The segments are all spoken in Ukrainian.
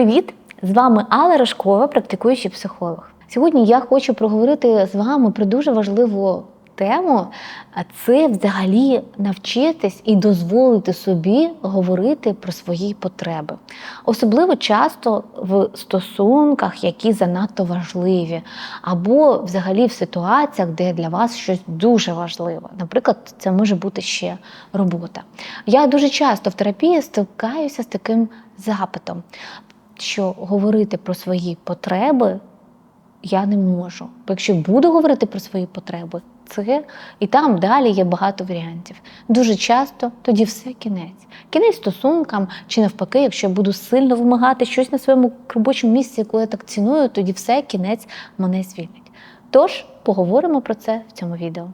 Привіт! З вами Алла Рожкова, практикуючий психолог. Сьогодні я хочу проговорити з вами про дуже важливу тему, це взагалі навчитись і дозволити собі говорити про свої потреби. Особливо часто в стосунках, які занадто важливі, або взагалі в ситуаціях, де для вас щось дуже важливе. Наприклад, це може бути ще робота. Я дуже часто в терапії стикаюся з таким запитом, що говорити про свої потреби я не можу. Бо якщо буду говорити про свої потреби, це і там далі є багато варіантів. Дуже часто тоді все кінець. Кінець стосункам, чи навпаки, якщо я буду сильно вимагати щось на своєму робочому місці, яке я так ціную, тоді все кінець мене звільнить. Тож поговоримо про це в цьому відео.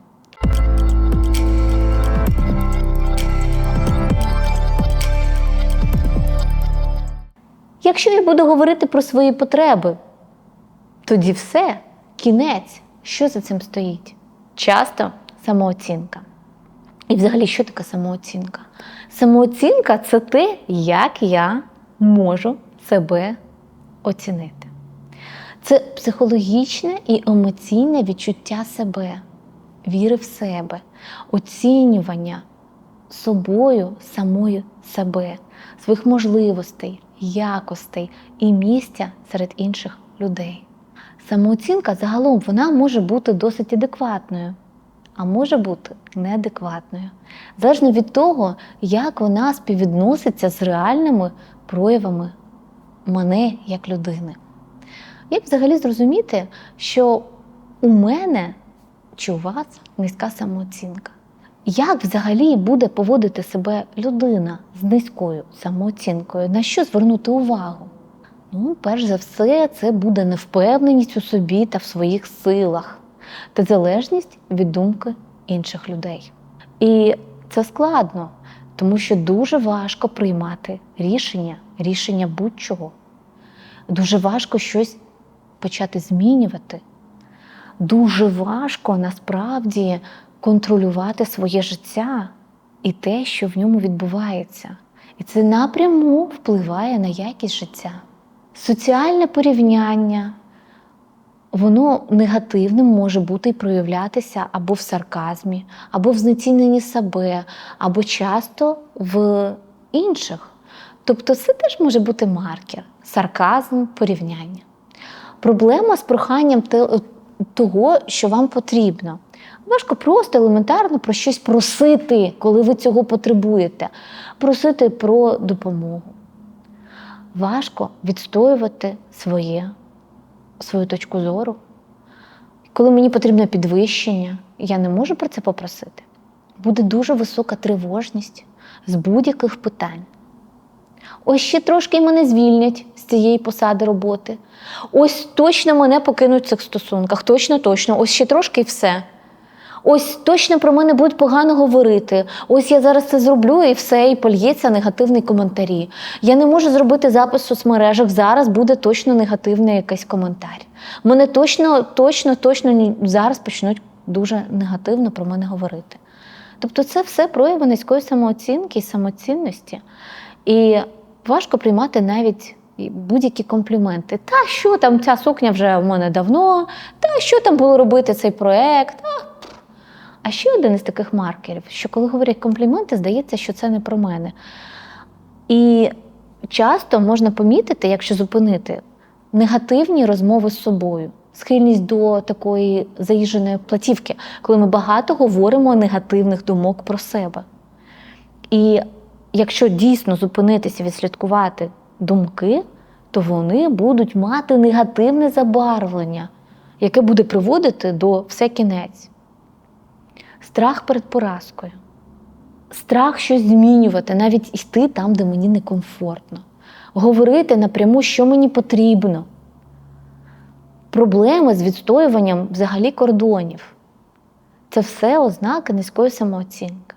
Якщо я буду говорити про свої потреби, тоді все, кінець. Що за цим стоїть? Часто самооцінка. І взагалі, що таке самооцінка? Самооцінка це те, як я можу себе оцінити. Це психологічне і емоційне відчуття себе, віри в себе, оцінювання собою, самою себе, своїх можливостей, якостей і місця серед інших людей. Самооцінка загалом вона може бути досить адекватною, а може бути неадекватною. Залежно від того, як вона співвідноситься з реальними проявами мене як людини. Як взагалі зрозуміти, що у мене чи у вас низька самооцінка? Як взагалі буде поводити себе людина з низькою самооцінкою? На що звернути увагу? Ну, перш за все, це буде невпевненість у собі та в своїх силах та залежність від думки інших людей. І це складно, тому що дуже важко приймати рішення, рішення будь-чого. Дуже важко щось почати змінювати. Дуже важко насправді контролювати своє життя і те, що в ньому відбувається. І це напряму впливає на якість життя. Соціальне порівняння, воно негативним може бути і проявлятися або в сарказмі, або в знеціненні себе, або часто в інших. Тобто це теж може бути маркер, сарказм, порівняння. Проблема з проханням того, що вам потрібно. Важко просто елементарно про щось просити, коли ви цього потребуєте, просити про допомогу важко відстоювати своє, свою точку зору. Коли мені потрібно підвищення, я не можу про це попросити. Буде дуже висока тривожність з будь-яких питань. Ось ще трошки мене звільнять з цієї посади роботи. Ось точно мене покинуть в цих стосунках. Точно, точно, ось ще трошки і все. Ось точно про мене будуть погано говорити. Ось я зараз це зроблю і все, і польється негативний коментарі. Я не можу зробити запис в соцмережах. Зараз буде точно негативний якийсь коментар. Мене точно, точно, точно зараз почнуть дуже негативно про мене говорити. Тобто, це все прояви низької самооцінки і самоцінності. І важко приймати навіть. Будь-які компліменти. Та що там ця сукня вже в мене давно, та що там було робити цей проект? А, ще один із таких маркерів, що коли говорять компліменти, здається, що це не про мене. І часто можна помітити, якщо зупинити, негативні розмови з собою, схильність до такої заїждженої платівки, коли ми багато говоримо негативних думок про себе. І якщо дійсно зупинитися, відслідкувати думки, то вони будуть мати негативне забарвлення, яке буде приводити до все кінець страх перед поразкою, страх щось змінювати, навіть йти там, де мені некомфортно, говорити напряму, що мені потрібно. Проблеми з відстоюванням взагалі кордонів. Це все ознаки низької самооцінки.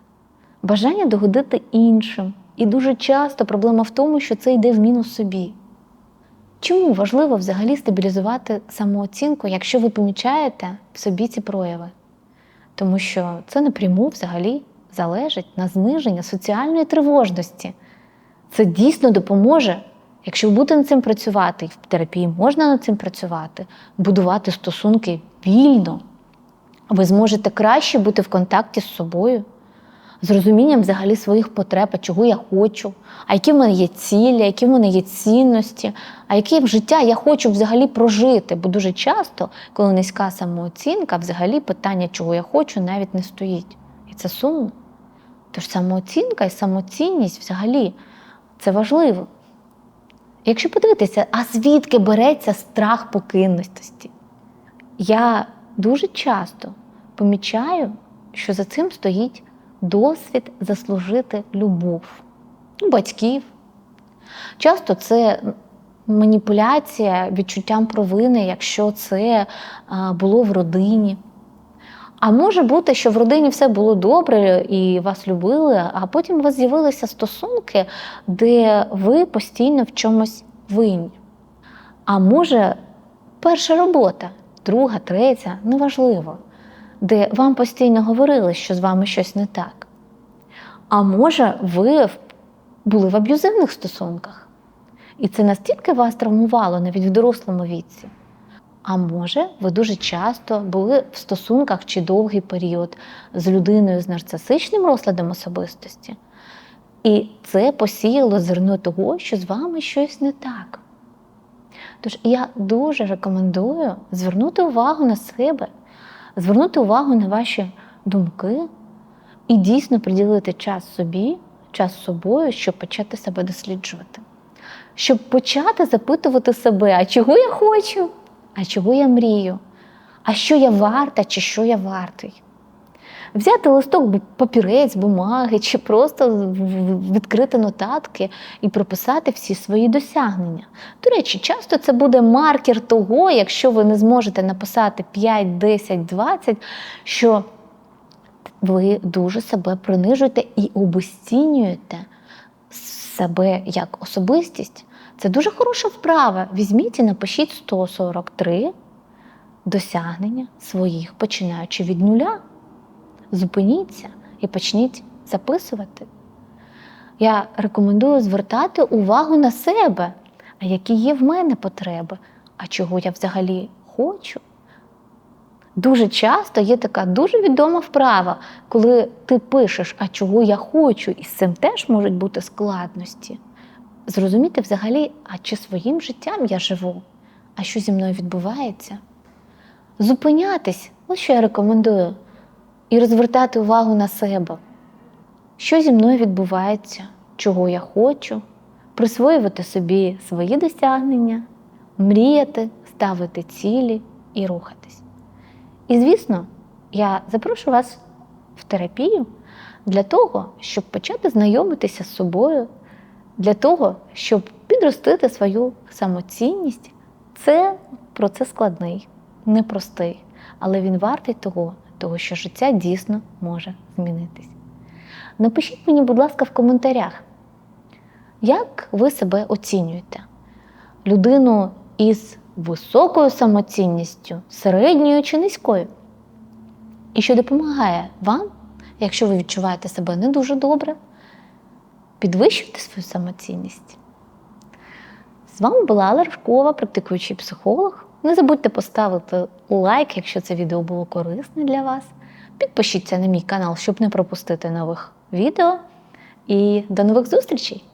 Бажання догодити іншим. І дуже часто проблема в тому, що це йде в мінус собі. Чому важливо взагалі стабілізувати самооцінку, якщо ви помічаєте в собі ці прояви? тому що це напряму взагалі залежить на зниження соціальної тривожності. Це дійсно допоможе Якщо будете над цим працювати, і в терапії можна над цим працювати, будувати стосунки вільно, ви зможете краще бути в контакті з собою, з розумінням взагалі своїх потреб, чого я хочу, а які в мене є цілі, які в мене є цінності, а яке життя я хочу взагалі прожити. Бо дуже часто, коли низька самооцінка, взагалі питання, чого я хочу, навіть не стоїть. І це сумно. Тож самооцінка і самоцінність взагалі це важливо. Якщо подивитися, а звідки береться страх покинутості? Я дуже часто помічаю, що за цим стоїть досвід заслужити любов батьків. Часто це маніпуляція відчуттям провини, якщо це було в родині. А може бути, що в родині все було добре і вас любили, а потім у вас з'явилися стосунки, де ви постійно в чомусь винні. А може, перша робота, друга, третя, неважливо, де вам постійно говорили, що з вами щось не так. А може, ви були в аб'юзивних стосунках, і це настільки вас травмувало навіть в дорослому віці. А може, ви дуже часто були в стосунках чи довгий період з людиною з нарцисичним розладом особистості, і це посіяло зерно того, що з вами щось не так. Тож я дуже рекомендую звернути увагу на себе, звернути увагу на ваші думки і дійсно приділити час собі, час собою, щоб почати себе досліджувати. Щоб почати запитувати себе, а чого я хочу, а чого я мрію, а що я варта, чи що я вартий. Взяти листок папірець, бумаги, чи просто відкрити нотатки і прописати всі свої досягнення. До речі, часто це буде маркер того, якщо ви не зможете написати 5, 10, 20, що ви дуже себе принижуєте і обесцінюєте себе як особистість. Це дуже хороша вправа. Візьміть і напишіть 143 досягнення своїх, починаючи від нуля. Зупиніться і почніть записувати. Я рекомендую звертати увагу на себе, а які є в мене потреби, а чого я взагалі хочу. Дуже часто є така дуже відома вправа, коли ти пишеш, а чого я хочу, і з цим теж можуть бути складності. Зрозуміти взагалі, а чи своїм життям я живу, а що зі мною відбувається. Зупинятись, ось що я рекомендую, і розвертати увагу на себе. Що зі мною відбувається, чого я хочу, присвоювати собі свої досягнення, мріяти, ставити цілі і рухатись. І, звісно, я запрошую вас в терапію для того, щоб почати знайомитися з собою, для того, щоб підростити свою самоцінність. Це процес складний, непростий, але він вартий того, того, що життя дійсно може змінитись. Напишіть мені, будь ласка, в коментарях, як ви себе оцінюєте? Людину із високою самоцінністю, середньою чи низькою? І що допомагає вам, якщо ви відчуваєте себе не дуже добре, підвищувати свою самоцінність. З вами була Алла Рожкова, практикуючий психолог. Не забудьте поставити лайк, якщо це відео було корисне для вас. Підпишіться на мій канал, щоб не пропустити нових відео. І до нових зустрічей!